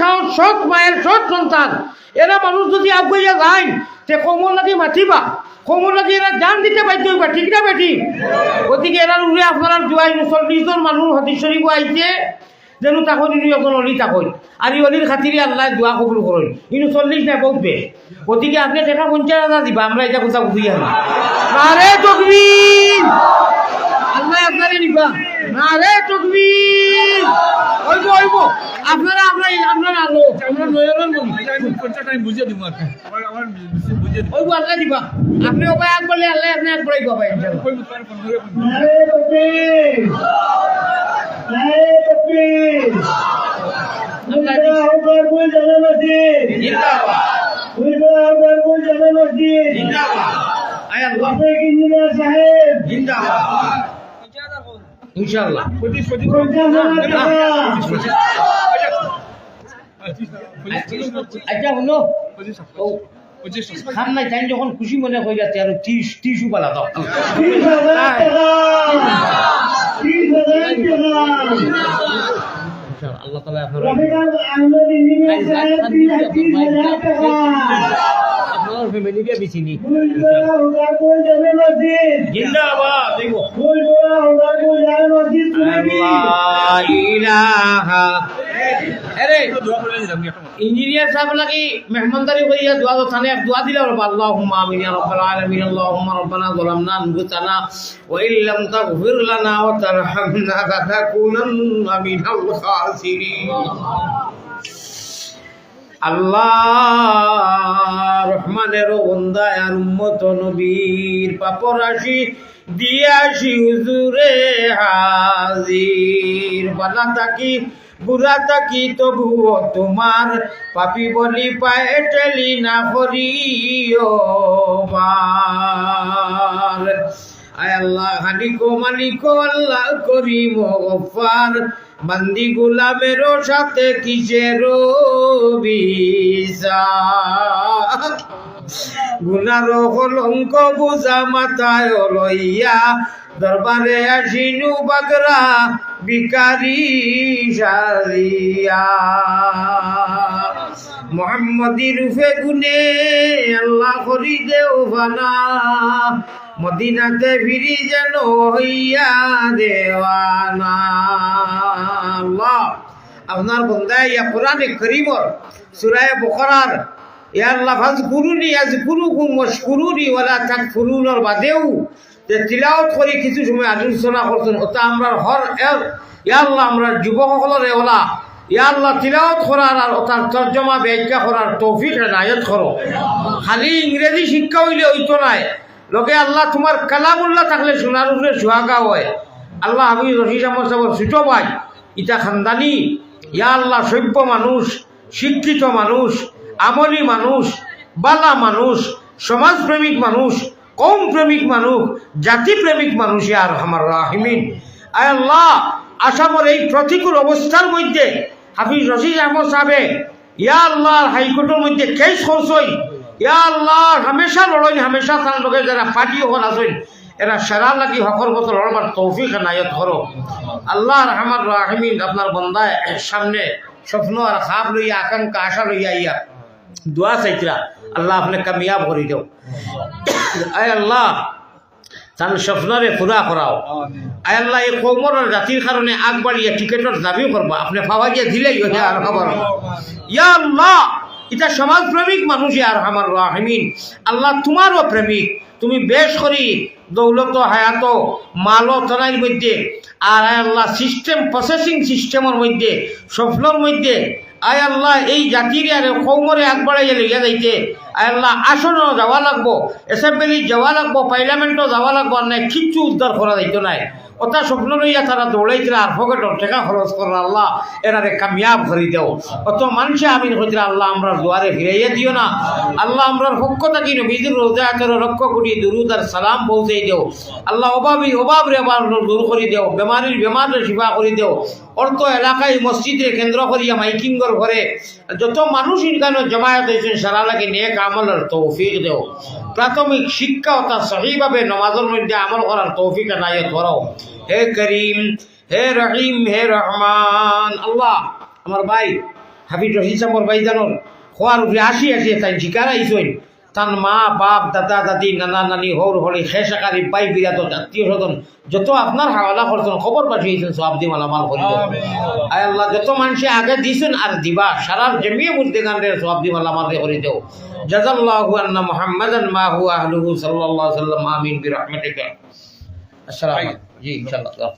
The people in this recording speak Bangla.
সাহস সৎ মায়ের সৎ সন্তান। এরা মানুষ যদি আগুয়া যায়, তে কমল লাগি মাতিবা? কমল লাগি এরা জান দিতে বাধ্য হইবা? ঠিক না বেটি গতিকে এরার উড়ে আপনার জুয়াই চল্লিশ জন মানুষ হাতি শরীফ আইছে যেন তখন ইনি এখন অলি তখন আর এই অলির খাতিরে আল্লাহ দোয়া কবুল করেন ইনু চল্লিশ নাই বহুত বে গতিকে আপনি টাকা পঞ্চাশ হাজার দিবা, আমরা এটা কোথাও বুঝি আনা আরে তকবীর আল্লাহ আপনারে নিবা। না রে তকবীর ওইব ওইব আপনারা আমরা আপনারা আলো। আমরা নয়নের পঞ্চাশ টাইম বুঝিয়ে দিব। আমার আমার বুঝিয়ে দিব। ওইব আল্লাহ দিবা আপনি ওপায় আগ বলে আল্লাহ আপনি আগ বলে পাবেন ইনশাআল্লাহ। কই মুতার ফোন করে কোই জানা জিন্দাবাদ। কোই জানা জিন্দাবাদ আয় আল্লাহ সাহেব? জিন্দাবাদ। ইনশাআল্লাহ। আচ্ছা শুনো। নাই তাই যখন খুশি মনে হয়ে যাচ্ছে আর টিস টিসু পালা দাও। আল্লাহ তালা আপনার ইলাহা। ইঞ্জিনিয়ার সাহেব লাগি মেহমানদারি করিয়া দোয়া থানে দোয়া দিলে রব আল্লাহুম্মা আমিন ইয়া রাব্বাল আলামিন আল্লাহুম্মা রাব্বানা যালামনা আনফুসানা ওয়া ইন লাম তাগফির লানা ওয়া তারহামনা লানাকুনান্না মিনাল খাসিরিন. আল্লাহ রহমানের বন্দা আর উম্মত নবীর পাপরাশি দিয়াশি হুজুরে হাজির। বালা তাকি বুড়া তাকি তবুও তোমার পাপি বলি পায়ে টেলি না করিও আয় আল্লাহ, হানিকো মালিকো আল্লাহ করিম গফার। বান্দি গুলামেরও সাথে কিসের বিচার গুনার কলঙ্ক বোঝা মাথায় লইয়া দরবারে আসিনু বাগরা বিকারি সারিয়া। মোহাম্মদির রূপে গুনে আল্লাহ করি দেও ফানা মদিনাতে ফিরি যেন হইয়া দেওয়ানা। আল্লাহ, আপনার বন্দায় ইয়া কোরআনে করিমর সুরায় বকরার ইয়ার লাফাজ কুরুনি আজ কুরু কুম মশকুরুনি ওয়ালা তাক ফুরুনর বাদেও যে তিলাওত করে কিছু সময় আলোচনা করছেন, ওটা আমরা হর ইয়াল্লাহ আমরা যুবকসকলরে ওলা ইয়াল্লাহ তিলাওত করার আর ওটার তর্জমা ব্যাখ্যা করার তৌফিক নায়ত করো। খালি ইংরেজি শিক্ষা হইলে হইতো নাই। লোকে আল্লাহ তোমার কালামুল্লাহ থাকলে সোনার উপরে সুহাগা হয়। আল্লাহ আমি রশিদ আহমদ সাহেব ছোট ভাই ইটা খানদানি, ইয়া আল্লাহ সভ্য মানুষ, শিক্ষিত মানুষ আমলি মানুষ, বালা মানুষ, সমাজপ্রেমিক মানুষ কম প্রেমিক মানুষ, জাতিপ্রেমিক মানুষ আর আমার রাহিমিন। আয় আল্লাহ, আসামের এই প্রতিকূল অবস্থার মধ্যে হাফিজ রশিদ আহমদ সাহেবে, ইয়া আল্লাহ হাইকোর্টের মধ্যে কেস করছই ইয়া আল্লাহ হামেশা লড়াই হামেশা তার লগে যারা পার্টি হল আছেন, এরা সেরা লাগি হকর মতো লড়বার তৌফিক নায়ত করো। আল্লাহ রহমান রাহিমিন, আপনার বন্দায় সামনে স্বপ্ন আর খাপ লইয়া, আকাঙ্ক্ষা, আশা লইয়া ইয়া দোয়া চাইতরা আল্লাহ আপনি কামিয়াব করে দেও আয় আল্লাহ, তার স্বপ্নরে পুরা করাও আয় আল্লাহ, এই কৌমর জাতির কারণে আগবাড়িয়ে টিকেটের দাবিও করবা আপনি পাওয়া গিয়ে দিলেই আর খবর ইয়া আল্লাহ এটা সমাজপ্রেমিক মানুষ আর আমার রাহিমিন আল্লাহ তোমারও প্রেমিক তুমি বেশ করি দৌলত, হায়াত, মালো তনাইর মধ্যে আর আল্লাহ সিস্টেম প্রসেসিং সিস্টেমের মধ্যে স্বপ্নর মধ্যে আয় আল্লাহ, এই জাতির আর কৌমরে আগবাড়াইয়া লইয়া যাইতে। আয় আল্লাহ, আসন যাওয়া লাগবো এসেম্বলি যাওয়া লাগবো পার্লামেন্টও যাওয়া লাগবো, আর নাই, কিচ্ছু উদ্ধার করা যাইতো নাই। ওটা স্বপ্ন লইয়া তারা দৌড়াইছিল আর ফকেটর টাকা খরচ করার আল্লাহ এরারে কামিয়াব করে দেও। অত মানুষে আমি হইছিল আল্লাহ আমরা দুয়ারে ফিরাইয়া দিও না। আল্লাহ আমরা পক্ষ থাকি নবীদের রোজা আচর রক্ষ করি দুরুদ আর সালাম পৌঁছে দেও। আল্লাহ অভাবী অভাব রে আবার দূর করে দেও বেমারির বেমারের সেবা করে দেও। অর্থ এলাকায় মসজিদে কেন্দ্র করিয়া মাইকিংর ঘরে যত মানুষ ইনকানো জমায়েত হয়েছেন সারা লাগে নেক আমলের তৌফিক দেও। প্রাথমিক শিক্ষা অর্থাৎ সহিভাবে নমাজের মধ্যে আমল করার তৌফিক নায়ত করো হে করিম হে রহিম হে রহমান। আল্লাহ আমার ভাই হাফিজ রশিদ সামর বাইজানোর খোয়ার উপরে আসি আসি তাই শিকার আইসইন তার মা বাপ দাদা দাদি নানা নানি হর হরি শেষ আকারি বাই বিরাত আত্মীয় স্বজন যত আপনার হাওয়ালা করছেন খবর পাঠিয়েছেন সব দি মালামাল করি আয় আল্লাহ যত মানুষে আগে দিছেন আর দিবা সারা জমিয়ে বুঝতে গানের সব দি মালামাল করে দেও। জাজাল্লাহু আন্না মুহাম্মাদান মা হুয়া আহলুহু সাল্লাল্লাহু আলাইহি ওয়াসাল্লাম আমিন বিরহমাতিকা। আসসালামু আলাইকুম। জি ইনশাআল্লাহ